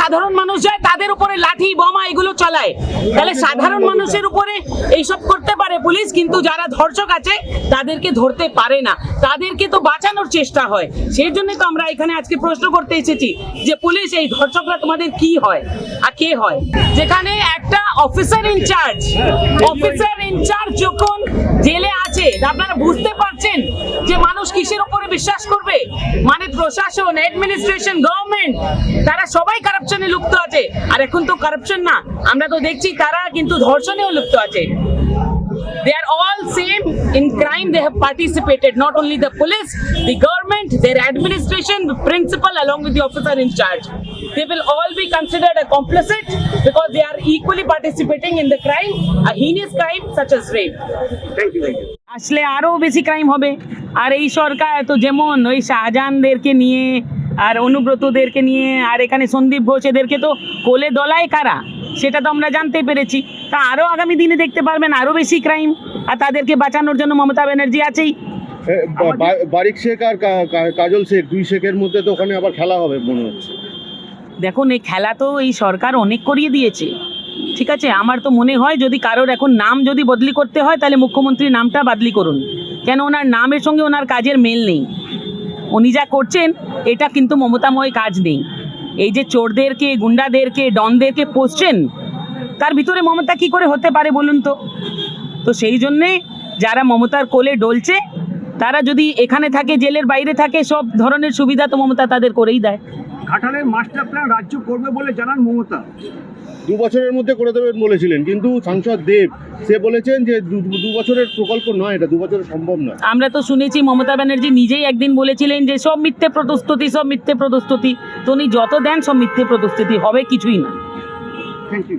সাধারণ মানুষ যায়, তাদের উপরে লাঠি, বোমা এগুলো চালায়। তাহলে সাধারণ মানুষের উপরে এইসব করতে পারে পুলিশ, কিন্তু যারা ধর্ষক আছে, তাদেরকে ধরতে পারে না। তাদেরকে তো বাঁচানোর চেষ্টা হয়। সেই জন্য তো আমরা এখানে আজকে প্রশ্ন করতে এসেছি যে, পুলিশ, এই ধর্ষকরা তোমাদের কি হয় আর কে হয়? যেখানে একটা অফিসার ইনচার্জ অফিসার ইনচার্জ যখন আপনারা বুঝতে পারছেন যে মানুষ কিসের উপরে বিশ্বাস করবে মানে প্রশাসন অ্যাডমিনিস্ট্রেশন গভর্নমেন্ট তারা সবাই কারাপশনে লুপ্ত আছে আর এখন তো কারাপশন না আমরা তো দেখছি তারা কিন্তু ধর্ষণেও লুপ্ত আছে They are all same in crime. They have participated. Not only the police, the government, their administration, the principal, along with the officer in charge. They will all be considered a complicit because they are equally participating in the crime, a heinous crime such as rape. Thank you thank you আসলে আরও বেশি crime হবে। আর এই সরকার তো যেমন ওই শাহজাহানদেরকে নিয়ে আর অনুব্রতদেরকে নিয়ে আর এখানে সন্দীপ ঘোষ এদেরকে তো কোলে দলায় কারা? সেটা তো আমরা জানতে পেরেছি। তা আরও আগামী দিনে দেখতে পারবেন আরও বেশি ক্রাইম আর তাদেরকে বাঁচানোর জন্য মমতা ব্যানার্জি আছেই। বারিক শেখ আর কাজল শেখ দুই শেখের মধ্যে তো ওখানে আবার খেলা হবে মনে হচ্ছে। দেখুন এই খেলা তো এই সরকার অনেক করিয়ে দিয়েছে। ঠিক আছে? আমার তো মনে হয় যদি কারোর এখন নাম যদি বদলি করতে হয়, তাহলে মুখ্যমন্ত্রীর নামটা বদলি করুন। কেন ওনার নামের সঙ্গে ওনার কাজের মেল নেই? উনি যা করছেন, এটা কিন্তু মমতাময় কাজ নেই। এই যে চোরদেরকে, গুন্ডাদেরকে, ডনদেরকে পোষছেন, তার ভিতরে মমতা কি করে হতে পারে বলুন তো? তো সেই জন্যে যারা মমতার কোলে ডলছে তারা যদি এখানে থাকে জেলের বাইরে থাকে সব ধরনের সুবিধা তো মমতা তাদের করেই দেয়। ঘাটালের মাস্টার প্ল্যান রাজ্য করবে বলে জানান মমতা। দু বছরের মধ্যে করে দেবেন বলেছিলেন কিন্তু সাংসদ দেব সে বলেছেন যে দু বছরের প্রকল্প নয় এটা দু বছরে সম্ভব নয়। আমরা তো শুনেছি মমতা ব্যানার্জি নিজেই একদিন বলেছিলেন যে সব মিথ্যে প্রতিশ্রুতি সব মিথ্যে প্রতিশ্রুতি তো উনি যত দেন সব মিথ্যে প্রতিশ্রুতি হবে কিছুই না। Thank you